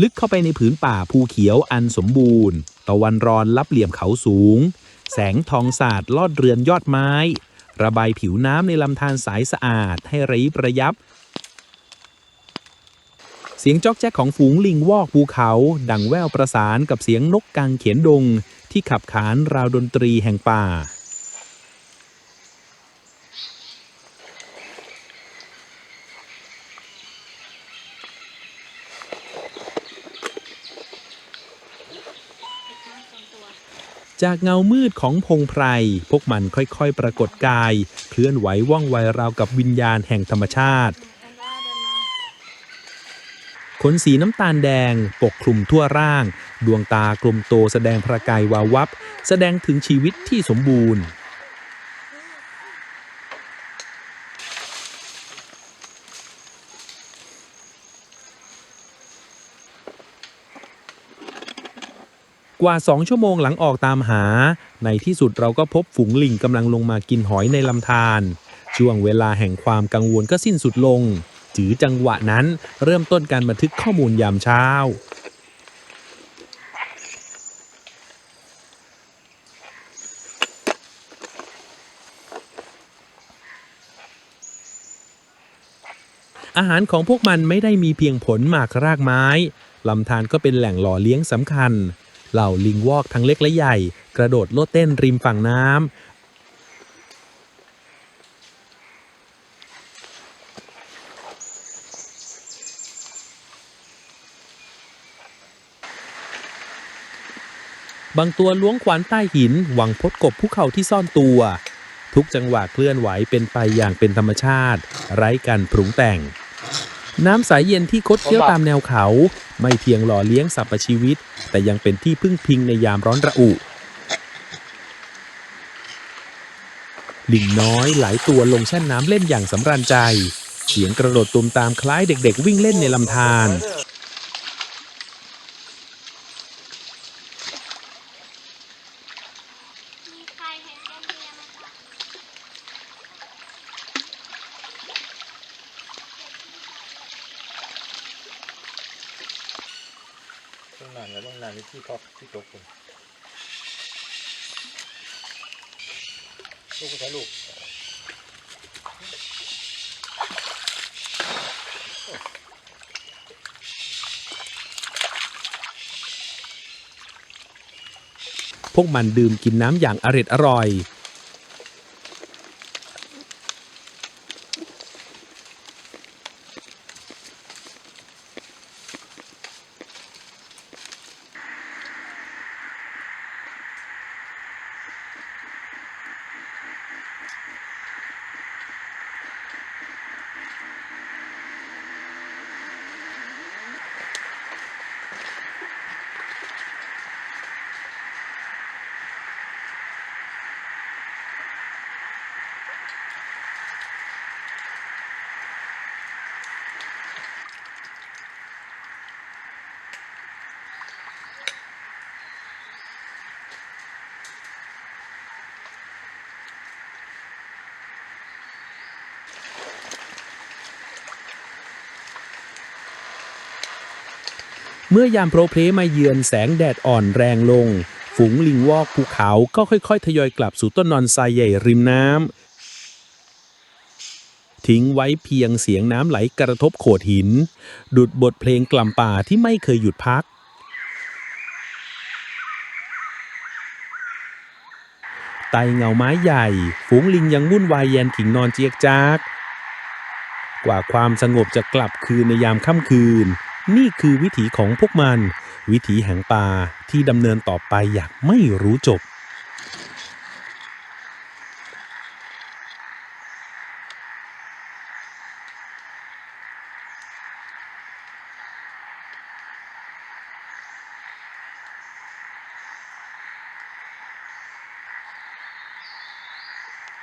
ลึกเข้าไปในผืนป่าภูเขียวอันสมบูรณ์ ตะวันรอนรับเหลี่ยมเขาสูง แสงทองสาดลอดเรือนยอดไม้ ระบายผิวน้ำในลำธารสายสะอาดให้ระยิบระยับ เสียงจอกแจ๊กของฝูงลิงวอกภูเขา ดังแว่วประสานกับเสียงนกกังเขียนดง ที่ขับขานราวดนตรีแห่งป่า จากเงามืดของพงไพร พวกมันค่อยๆ ปรากฏกาย เคลื่อนไหวว่องไวราวกับวิญญาณแห่งธรรมชาติ ขนสีน้ำตาลแดง ปกคลุมทั่วร่าง ดวงตากลมโตแสดงประกายวาววับ แสดงถึงชีวิตที่สมบูรณ์ กว่า 2 ชั่วโมงหลังออกตามหา ในที่สุดเราก็พบฝูงลิงกำลังลงมากินหอยในลำธารช่วงเวลาแห่งความกังวลก็สิ้นสุดลง จือจังหวะนั้นเริ่มต้นการบันทึกข้อมูลยามเช้า อาหารของพวกมันไม่ได้มีเพียงผลหมากรากไม้ลำธารก็เป็นแหล่งหล่อเลี้ยงสำคัญ เหล่าลิงวอกทั้งเล็กและใหญ่ กระโดดโลดเต้นริมฝั่งน้ำบางตัวล้วงขวานใต้หิน หวังพดกบภูเขาที่ซ่อนตัว ทุกจังหวะเคลื่อนไหวเป็นไปอย่างเป็นธรรมชาติ ไร้การปรุงแต่ง น้ำใสเย็นที่คดเคี้ยวตามแนวเขา ไม่เพียงหล่อเลี้ยงสรรพชีวิต แต่ยังเป็นที่พึ่งพิงในยามร้อนระอุลิงน้อยหลายตัวลงแช่น้ำเล่นอย่างสำราญใจ เสียงกระโดดตุมตามคล้ายเด็กๆ วิ่งเล่นในลำธารมีใครเห็นแกเมียหมคะ ต้อ งนานแล้วต้องนานที่ที่ท็อปที่ตกคนลูกก็ใช้ลูกพวกมันดื่มกินน้ำอย่างอร็ดอร่อย เมื่อยามโปรเพลมาเยือนแสงแดดอ่อนแรงลง ฝูงลิงวอกภูเขาก็ค่อยๆ ทยอยกลับสู่ต้นนอนทรายใหญ่ริมน้ำทิ้งไว้เพียงเสียงน้ำไหลกระทบโขดหิน ดุดบทเพลงกล่ำป่าที่ไม่เคยหยุดพักใต้เงาไม้ใหญ่ ฝูงลิงยังวุ่นวายแยนขิงนอนเจียกจากกว่าความสงบจะกลับคืนในยามค่ำคืน นี่คือวิถีของพวกมัน วิถีแห่งป่าที่ดำเนินต่อไปอย่างไม่รู้จบ